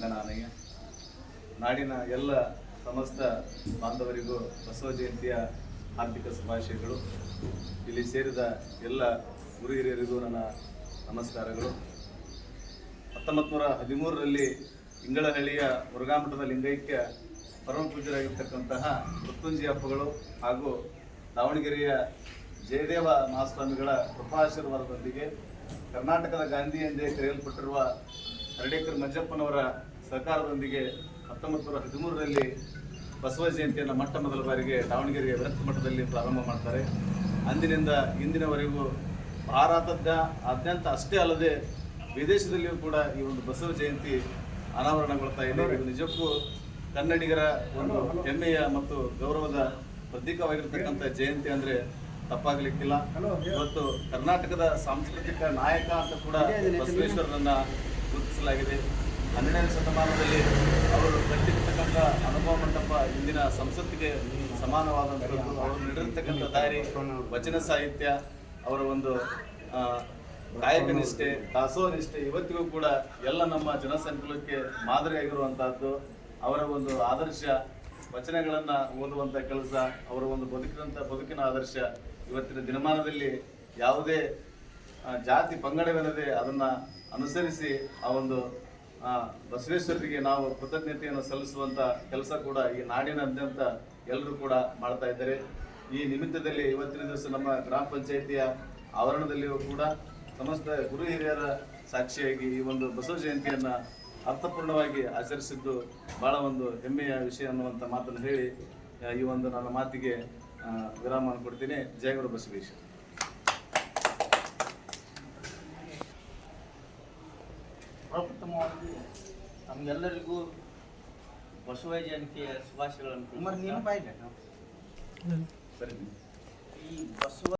ರಂಗನಾನಯ್ಯ ನಾಡಿನ ಎಲ್ಲ ಸಮಸ್ತ ಬಾಂಧವರಿಗೂ ಬಸವ ಜಯಂತಿಯ ಹಾರ್ದಿಕ ಶುಭಾಶಯಗಳು. ಇಲ್ಲಿ ಸೇರಿದ ಎಲ್ಲ ಗುರು ಹಿರಿಯರಿಗೂ ನನ್ನ ನಮಸ್ಕಾರಗಳು. ಹತ್ತೊಂಬತ್ತು ನೂರ ಹದಿಮೂರರಲ್ಲಿ ಇಂಗಳಹಳ್ಳಿಯ ಮುರುಘಾಮಠದ ಲಿಂಗೈಕ್ಯ ಪರಮ ಮೃತ್ಯುಂಜಯ ಅಪ್ಪಗಳು ಹಾಗೂ ದಾವಣಗೆರೆಯ ಜಯದೇವ ಮಹಾಸ್ವಾಮಿಗಳ ಕೃಪಾಶೀರ್ವಾದದೊಂದಿಗೆ ಕರ್ನಾಟಕದ ಗಾಂಧಿ ಎಂದೇ ಕರೆಯಲ್ಪಟ್ಟಿರುವ ಹರಡೇಕರ್ ಮಂಜಪ್ಪನವರ ಸಹಕಾರದೊಂದಿಗೆ ಹತ್ತೊಂಬತ್ತು ನೂರ ಹದಿಮೂರರಲ್ಲಿ ಬಸವ ಜಯಂತಿಯನ್ನು ಮೊಟ್ಟ ಮೊದಲ ಬಾರಿಗೆ ದಾವಣಗೆರೆಯ ವಿರಕ್ತ ಮಠದಲ್ಲಿ ಪ್ರಾರಂಭ ಮಾಡ್ತಾರೆ. ಅಂದಿನಿಂದ ಇಂದಿನವರೆಗೂ ಭಾರತದ ಆದ್ಯಂತ ಅಷ್ಟೇ ಅಲ್ಲದೆ ವಿದೇಶದಲ್ಲಿಯೂ ಕೂಡ ಈ ಒಂದು ಬಸವ ಜಯಂತಿ ಅನಾವರಣಗೊಳ್ತಾ ಇದೆ. ಇದು ನಿಜಕ್ಕೂ ಕನ್ನಡಿಗರ ಒಂದು ಹೆಮ್ಮೆಯ ಮತ್ತು ಗೌರವದ ಪ್ರತೀಕವಾಗಿರ್ತಕ್ಕಂಥ ಜಯಂತಿ ಅಂದ್ರೆ ತಪ್ಪಾಗಲಿಕ್ಕಿಲ್ಲ. ಇವತ್ತು ಕರ್ನಾಟಕದ ಸಾಂಸ್ಕೃತಿಕ ನಾಯಕ ಅಂತ ಕೂಡ ಬಸವೇಶ್ವರರನ್ನ ಗುರುತಿಸಲಾಗಿದೆ. ಹನ್ನೆರಡನೇ ಶತಮಾನದಲ್ಲಿ ಅವರು ಕಟ್ಟಿರ್ತಕ್ಕಂಥ ಅನುಭವ ಮಂಟಪ ಇಂದಿನ ಸಂಸತ್ತಿಗೆ ಸಮಾನವಾದಂಥದ್ದು. ಅವರು ನೀಡಿರ್ತಕ್ಕಂಥ ದಾರಿ ವಚನ ಸಾಹಿತ್ಯ ಅವರ ಒಂದು ಗಾಯಕ ಕಾಯಕ ನಿಷ್ಠೆ ದಾಸೋಹ ನಿಷ್ಠೆ ಇವತ್ತಿಗೂ ಕೂಡ ಎಲ್ಲ ನಮ್ಮ ಜನಸಂಕುಲಕ್ಕೆ ಮಾದರಿಯಾಗಿರುವಂತಹದ್ದು ಅವರ ಒಂದು ಆದರ್ಶ ವಚನಗಳನ್ನ ಓದುವಂತ ಕೆಲಸ, ಅವರ ಒಂದು ಬದುಕಿದಂಥ ಬದುಕಿನ ಆದರ್ಶ ಇವತ್ತಿನ ದಿನಮಾನದಲ್ಲಿ ಯಾವುದೇ ಜಾತಿ ಪಂಗಡವಿಲ್ಲದೆ ಅದನ್ನ ಅನುಸರಿಸಿ ಆ ಒಂದು ಬಸವೇಶ್ವರರಿಗೆ ನಾವು ಕೃತಜ್ಞತೆಯನ್ನು ಸಲ್ಲಿಸುವಂತ ಕೆಲಸ ಕೂಡ ಈ ನಾಡಿನಾದ್ಯಂತ ಎಲ್ಲರೂ ಕೂಡ ಮಾಡ್ತಾ ಇದ್ದಾರೆ. ಈ ನಿಮಿತ್ತದಲ್ಲಿ ಇವತ್ತಿನ ದಿವಸ ನಮ್ಮ ಗ್ರಾಮ ಪಂಚಾಯಿತಿಯ ಆವರಣದಲ್ಲಿಯೂ ಕೂಡ ಸಮಸ್ತ ಗುರು ಹಿರಿಯರ ಸಾಕ್ಷಿಯಾಗಿ ಈ ಒಂದು ಬಸವ ಜಯಂತಿಯನ್ನ ಅರ್ಥಪೂರ್ಣವಾಗಿ ಆಚರಿಸಿದ್ದು ಬಹಳ ಒಂದು ಹೆಮ್ಮೆಯ ವಿಷಯ ಅನ್ನುವಂಥ ಮಾತನ್ನು ಹೇಳಿ ಈ ಒಂದು ನನ್ನ ಮಾತಿಗೆ ವಿರಾಮ ಕೊಡ್ತೀನಿ. ಜಯ ಗುರು ಬಸವೇಶ್ವರ ಪ್ರಪ್ರಥಮವಾಗಿ ನಮಗೆಲ್ಲರಿಗೂ ಬಸವ ಜಯಂತಿಯ ಶುಭಾಶಯಗಳನ್ನು ಈ ಬಸವ